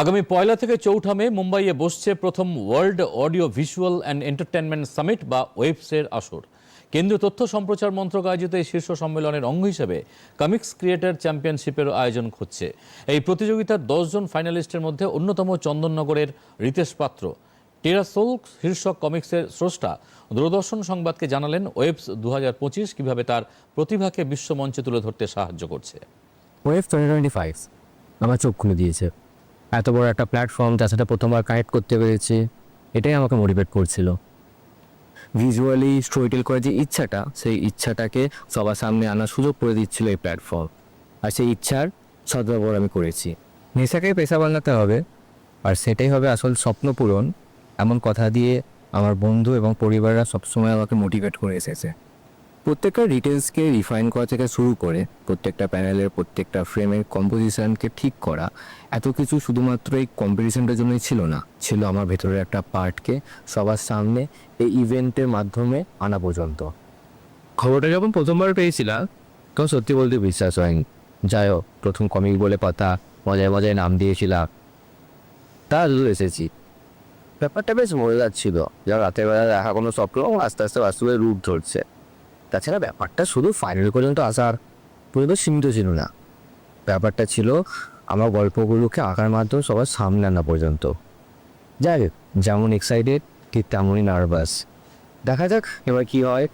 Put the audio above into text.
আগামী পয়লা থেকে চৌঠা মে মুম্বাইয়ে বসছে প্রথম world audio visual and entertainment summit বা ওয়েবসের আসর। কেন্দ্রীয় তথ্য সম্প্রচার মন্ত্রক আয়োজিত এই শীর্ষ সম্মেলনের অঙ্গ হিসেবে কমিক্স ক্রিয়েটার চ্যাম্পিয়নশিপের আয়োজন হচ্ছে এই প্রতিযোগিতার দশজন ফাইনালিস্টের মধ্যে অন্যতম চন্দননগরের রিতেশ পাত্র। টেরাসোল শীর্ষক কমিক্সের স্রষ্টা, দূরদর্শন সংবাদকে জানালেন ওয়েবস দু পঁচিশ কীভাবে তার প্রতিভাকে বিশ্বমঞ্চে তুলে ধরতে সাহায্য করছে। ওয়েভ টোয়েন্টি টোয়েন্টি ফাইভ আমার চোখ খুলে দিয়েছে। এত বড় একটা প্ল্যাটফর্ম যার সাথে প্রথমবার কানেক্ট করতে পেরেছি, এটাই আমাকে মোটিভেট করছিল। ভিজুয়ালি স্টোরি টেল করার যে ইচ্ছাটা, সেই ইচ্ছাটাকে সবার সামনে আনার সুযোগ করে দিচ্ছিল এই প্ল্যাটফর্ম আর সেই ইচ্ছার সদ্ব্যবহার আমি করেছি। নেশাকে পেশা বানাতে হবে, আর সেটাই হবে আসল স্বপ্ন পূরণ, এমন কথা দিয়ে আমার বন্ধু এবং পরিবাররা সবসময় আমাকে মোটিভেট করে এসেছে। প্রত্যেকটা ডিটেলসকে রিফাইন করা থেকে শুরু করে প্রত্যেকটা প্যানেলের প্রত্যেকটা ফ্রেমের কম্পোজিশনকে ঠিক করা, এত কিছু শুধুমাত্র এই কম্পিটিশনটার জন্যই ছিল না। ছিল আমার ভেতরের একটা পার্টকে সবার সামনে এই ইভেন্টের মাধ্যমে আনা পর্যন্ত। খবরটা যখন প্রথমবার পেয়েছিলাম, তখন সত্যি বলতে বিশ্বাস হয়নি। যাই হোক, প্রথম কমিক বলে কথা মজায় মজায় নাম দিয়েছিলাম। তা আজও এসেছি। ব্যাপারটা বেশ মজাদার ছিল। যা রাতের বেলা দেখা কোনো স্বপ্ন, আস্তে আস্তে বাস্তবে রূপ ধরছে। তাছাড়া ব্যাপারটা শুধু ফাইনাল পর্যন্ত আসার পর্যন্ত সীমিত ছিল না। ব্যাপারটা ছিল আমার গল্পগুলোকে আঁকার মাধ্যমে সবার সামনে আনা পর্যন্ত। যাই হোক, যেমন এক্সাইটেড ঠিক তেমনই নার্ভাস দেখা যাক এবার কি হয়।